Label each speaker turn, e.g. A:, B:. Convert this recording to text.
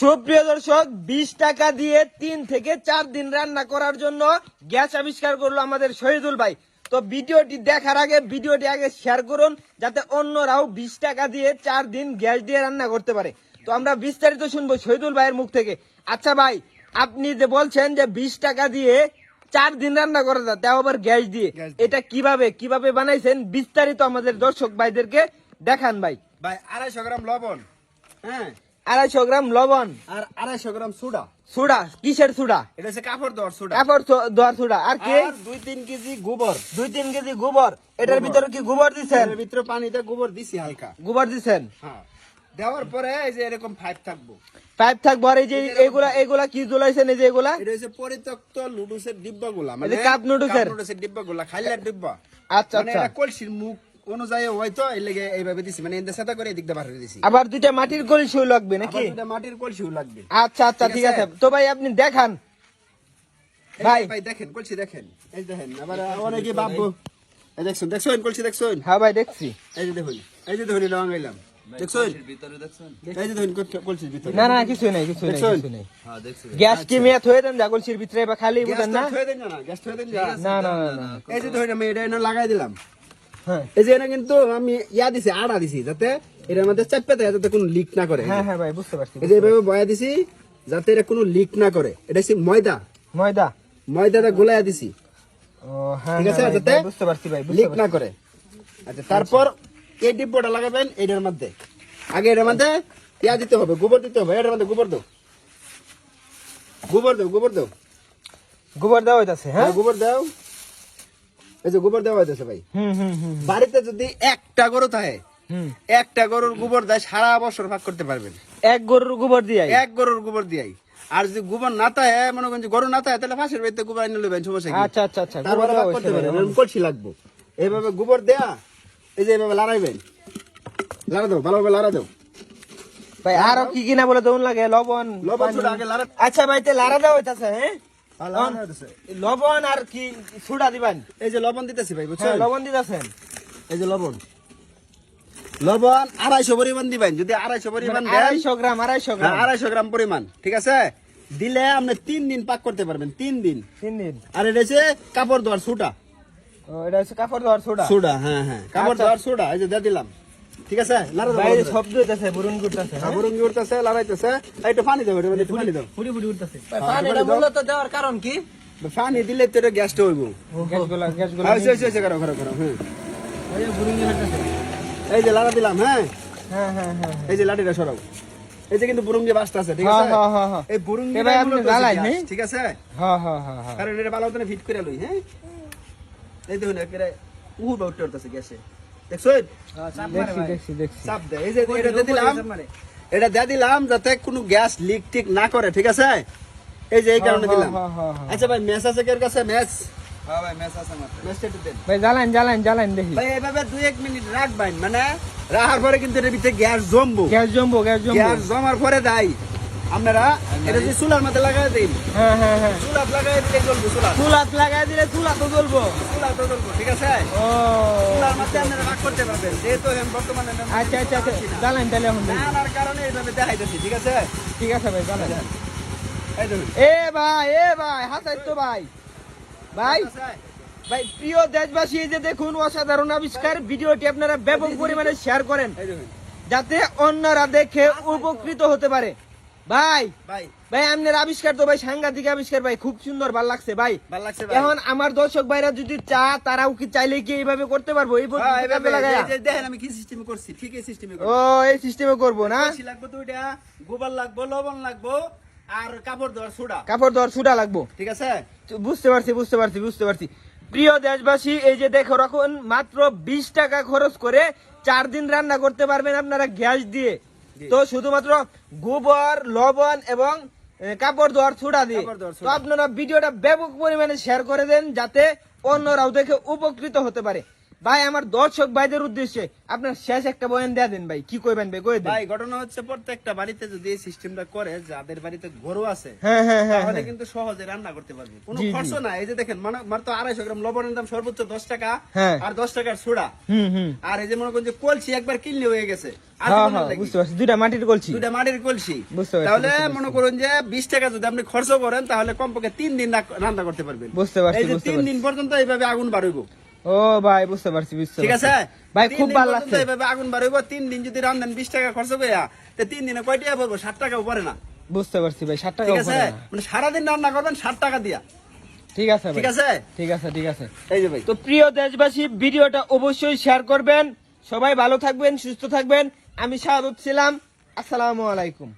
A: সুপ্রিয় দর্শক বিশ টাকা দিয়ে তিন থেকে চার দিন রান্না করার জন্য গ্যাস আবিষ্কার করল আমাদের শহীদুল ভাই। তো ভিডিওটি দেখার আগে ভিডিওটি আগে শেয়ার করুন যাতে অন্যরাও বিশ টাকা দিয়ে চার দিন গ্যাস দিয়ে রান্না করতে পারে। তো আমরা বিস্তারিত শুনব শহীদুল ভাইয়ের মুখ থেকে। আচ্ছা ভাই আপনি যে বলছেন যে বিশ টাকা দিয়ে চার দিন রান্না করা যায় তাও আবার গ্যাস দিয়ে। এটা কীভাবে কীভাবে বানাইছেন? বিস্তারিত আমাদের দর্শক ভাইদেরকে দেখান ভাই।
B: ভাই আড়াইশো গ্রাম লবণ। হ্যাঁ।
A: আড়াইশো গ্রাম লবণ।
B: আর আড়াইশো গ্রাম সুডা।
A: সুডা কিসের সুডা?
B: এটা হচ্ছে কাপড় দেওয়ার সুডা।
A: কাপড় দোয়ার সুডা। আর কি?
B: দুই তিন কেজি গোবর।
A: দুই তিন কেজি গোবর। এটার ভিতরে কি গোবর দিছেন?
B: এর ভিতরে পানিতে গোবর দিছি হালকা।
A: গোবর দিছেন?
B: হ্যাঁ। দেওয়ার পরে এই যে এরকম ফাইভ থাকব।
A: পাইপ থাকব। আর এই যে এগুলা এগুলা কি জ্বলাইছেন এই যে এগুলা?
B: এটা হচ্ছে পরিত্যক্ত লুডুসের ডিব্বা গুলা
A: এই যে কাপ নুডলসের?
B: নুডলসের ডিব্বা গুলা খাইলার ডিব্বা।
A: আচ্ছা
B: মানে
A: আচ্ছা।
B: কলসির মুখ অনুযায়ী হয়তো এই লেগে এইভাবে দিছি। মানে এদের সাথে করে এদিক দিয়ে বার করে দিছি।
A: আবার দুইটা মাটির কলসিও লাগবে নাকি?
B: আবার মাটির কলসিও লাগবে।
A: আচ্ছা আচ্ছা
B: ঠিক
A: আছে? তো ভাই আপনি দেখান।
B: এই
A: ভাই।
B: যে ভাই। দেখেন কলসি দেখেন। এই দেখেন আবার অনেকে ভাববো এই দেখছেন দেখছেন কলসি দেখছেন?
A: হ্যাঁ ভাই দেখছি।
B: এই যে দেখুন এই যে দেখুন লং গেলাম দেখছেন? এই যে দেখুন কল- কলসির ভিতরে।
A: না না কিছু নেই কিছু নেই
B: দেখছেন?
A: কিছু নেই। গ্যাস কি মেয়ে থয়ে দেন যা কলসির ভিতরে বা খালি বুঝেন না?
B: না।
A: না না না না
B: এই যে ধরুন আমি এটা লাগাই দিলাম। এই যে কিন্তু আমি ইয়া দিছি আড়া দিছি যাতে এটার মধ্যে চাপে দেয় যাতে কোনো লিক না করে।
A: হ্যাঁ হ্যাঁ ভাই বুঝতে পারছি
B: এই যে এভাবে বয়া দিছি যাতে এটা কোনো লিক না করে। এটা হচ্ছে ময়দা।
A: ময়দা?
B: ময়দাটা গোলাইয়া দিছি।
A: ও হ্যাঁ
B: ঠিক আছে?
A: হ্যাঁ,
B: যাতে
A: বুঝতে পারছি ভাই
B: লিক না করে। আচ্ছা তারপর এই ডিব্বটা লাগাবেন এটার মধ্যে। আগে এটার মধ্যে ইয়া দিতে হবে গোবর দিতে হবে। এটার মধ্যে গোবর দাও। গোবর দাও গোবর দাও।
A: গোবর হইতাছে হ্যাঁ?
B: হ্যাঁ গোবর দাও। এই যে গোবর দেওয়া হইতেছে ভাই। বাড়িতে যদি একটা গরু থাকে একটা গরুর গোবর দেয় সারা বছর ভাগ করতে পারবেন।
A: এক গরুর গোবর দিয়ে
B: এক গরুর গোবর দিয়াই। আর যদি গোবর না থাকে মনে করেন গরু না থাকে তাহলে ফাঁসের বাড়িতে গোবর এনে লবেন সমস্যা
A: আচ্ছা আচ্ছা আচ্ছা
B: তারপরে ভাগ করতে পারবেন এরকম কলসি লাগবো। এইভাবে গোবর দেয়া এই যে এইভাবে লাড়াইবেন। লাড়া দাও ভালোভাবে লাড়া দাও।
A: ভাই আরও কি কিনা বলে দৌন লাগে? লবণ
B: লবণ আগে লাড়া
A: আচ্ছা ভাই তে লারা দেওয়া হইতাছে হ্যাঁ?
B: লাড়া।
A: লবণ আর কি সুডা দিবেন।
B: এই যে লবণ দিতেছি ভাই
A: হ্যাঁ
B: বুঝছেন
A: লবণ দিতেছেন।
B: এই যে লবণ। লবণ আড়াইশো পরিমাণ দিবেন যদি আড়াইশো পরিমাণ
A: আড়াইশো গ্রাম আড়াইশো গ্রাম।
B: হ্যাঁ, আড়াইশো গ্রাম পরিমাণ ঠিক আছে? দিলে আপনি তিন দিন পাক করতে পারবেন তিন দিন।
A: তিন দিন।
B: আর এটা হচ্ছে কাপড় ধোয়ার সুটা
A: এটা হচ্ছে কাপড় দেওয়ার সুডা।
B: সুডা হ্যাঁ হ্যাঁ কাপড়
A: আচ্ছা।
B: ধোয়ার সুডা এই যে দিয়ে দিলাম। ঠিক আছে? লাড়া
A: বাইরে শব্দ হইতাছে
B: হ্যাঁ, বুরুঙ্গি উঠতেছে লড়াইতেছে। একটু পানি দাও একটু পানি দাও।
A: ফুড়ি ফুড়ি উঠতাছে
B: হ্যাঁ,
A: পানিটা মূলত দেওয়ার কারণ কি?
B: পানি দিলে তো এটা গ্যাসটা হইব।
A: গ্যাসগুলা গ্যাসগুলা
B: হ্যাঁ, করো, করো, করো, হ্যাঁ। এই যে লাড়া দিলাম হ্যাঁ?
A: হ্যাঁ হ্যাঁ হ্যাঁ
B: এই যে লাঠিটা সরাও। এই যে কিন্তু বুরুঙ্গি বাসটা আছে ঠিক আছে?
A: হ্যাঁ, হ্যাঁ, হ্যাঁ।
B: এই বুরুঙ্গি
A: আপনি জ্বালাই, নেই?
B: ঠিক আছে?
A: হ্যাঁ হ্যাঁ হ্যাঁ হ্যাঁ।
B: কারণ এটা ভালো ফিট করে লই হ্যাঁ? এই দেখুন একেবারে উহু বা উঠতে উঠতেছে গ্যাসে। দেখছ
A: দেখছি দেখছি দেখছি।
B: চাপ দেয় এই যে এটা দিয়ে দিলাম এটা দিয়ে দিলাম যাতে কোনো গ্যাস লিক টিক না করে ঠিক আছে? এই যে এই কারণে
A: হ্যাঁ,
B: দিলাম।
A: হ্যাঁ, হ্যাঁ, হ্যাঁ।
B: আচ্ছা ভাই ম্যাচ আছে কের কাছে? ম্যাচ হ্যাঁ ভাই
A: জ্বালান জ্বালান জ্বালান দেখি।
B: ভাই এভাবে দুই এক মিনিট রাখবেন মানে রাখার পরে কিন্তু এর ভিতরে গ্যাস জমবো।
A: গ্যাস জমবো গ্যাস জমবো।
B: গ্যাস জমার পরে দেয়। আপনারা এটা যদি চুলার মধ্যে লাগাই দিন।
A: হ্যাঁ হ্যাঁ হ্যাঁ।
B: চুলাত লাগাই দিলে জ্বলবো চুলা
A: চুলাত লাগাই দিলে চুলা তো জ্বলবো।
B: চুলা তো জ্বলবো ঠিক আছে?
A: ও।
B: চুলার মধ্যে আপনারা রাগ করতে পারবেন যেহেতু এখন বর্তমানে
A: আচ্ছা আচ্ছা আচ্ছা। জ্বালান তাহলে এখন
B: জানার কারণে এইভাবে দেখাইতেছি ঠিক আছে?
A: ঠিক আছে ভাই জ্বালান এ ভাই এ ভাই হাসাই তো ভাই। ভাই ভাই প্রিয় দেশবাসী যে দেখুন অসাধারণ আবিষ্কার ভিডিওটি আপনারা ব্যাপক পরিমাণে শেয়ার করেন। যাতে অন্যরা দেখে উপকৃত হতে পারে। ভাই
B: ভাই।
A: ভাই আপনার আবিষ্কার তো ভাই সাংঘাতিক আবিষ্কার ভাই খুব সুন্দর ভালো লাগছে ভাই।
B: ভালো লাগছে ভাই।
A: এখন আমার দর্শক ভাইরা যদি চা তারাও কি চাইলে কি এইভাবে করতে পারব? এই
B: হ্যাঁ, দেখেন আমি কি সিস্টেম করছি ঠিক এই সিস্টেমে
A: ও এই সিস্টেমে করব না?
B: লাগবে দুইটা গোবর লাগবো লবণ লাগবো আর কাপড় দেওয়ার সোডা।
A: কাপড় দেওয়ার সুটা লাগবো।
B: ঠিক আছে?
A: তো বুঝতে পারছি বুঝতে পারছি বুঝতে পারছি। প্রিয় দেশবাসী এই যে দেখো রাখুন মাত্র বিশ টাকা খরচ করে চার দিন রান্না করতে পারবেন আপনারা গ্যাস দিয়ে। তো শুধুমাত্র গোবর লবণ এবং কাপড় ধোয়ার ছুটা দিয়ে। তো আপনারা ভিডিওটা ব্যাপক পরিমাণে শেয়ার করে দেন যাতে অন্যরাও দেখে উপকৃত হতে পারে। ভাই আমার দর্শক ভাইদের উদ্দেশ্যে আপনার শেষ একটা বয়ান দেয়া দেন ভাই। কি কইবেন ভাই? কই দেন।
B: ভাই ঘটনা হচ্ছে প্রত্যেকটা বাড়িতে যদি এই সিস্টেমটা করে যাদের বাড়িতে গরু আছে
A: হ্যাঁ হ্যাঁ হ্যাঁ
B: তাহলে
A: হ্যাঁ।
B: কিন্তু সহজে রান্না করতে পারবে। কোনো। খরচ না এই যে দেখেন মানে মাত্র আড়াইশো গ্রাম লবণের দাম সর্বোচ্চ দশ টাকা
A: হ্যাঁ।
B: আর দশ টাকার সোডা।
A: হুম হুম।
B: আর এই যে মনে করেন যে কলসি একবার কিনলে হয়ে গেছে। আর কি বানার
A: বুঝতে
B: লাগবে?
A: পারছি। দুইটা মাটির কলছি
B: দুইটা মাটির কলসি। তাহলে মনে করুন যে বিশ টাকা যদি আপনি খরচ করেন তাহলে কমপক্ষে তিন দিন রান্না করতে পারবেন।
A: বুঝতে পারছি,
B: এই যে
A: বুঝতে
B: তিন দিন পর্যন্ত এইভাবে আগুন বাড়ইব।
A: ও ভাই বুঝতে পারছি বুঝতে
B: ঠিক আছে?
A: ভাই খুব ভালো লাগছে।
B: এইভাবে আগুন বাড়ইব তিন দিন যদি রান্ধেন বিশ টাকা খরচ করিয়া তো তিন দিনে কয় টাকা পড়ব? ষাট টাকা পড়ে না।
A: বুঝতে পারছি ভাই ষাট টাকা
B: ঠিক আছে। মানে সারাদিন রান্না করবেন ষাট টাকা দিয়া।
A: ঠিক আছে ভাই।
B: ঠিক আছে?
A: ঠিক আছে ঠিক আছে।
B: এই যে ভাই।
A: তো প্রিয় দেশবাসী ভিডিওটা অবশ্যই শেয়ার করবেন। সবাই ভালো থাকবেন সুস্থ থাকবেন। আমি শাহাদুত ছিলাম। আসসালামু আলাইকুম।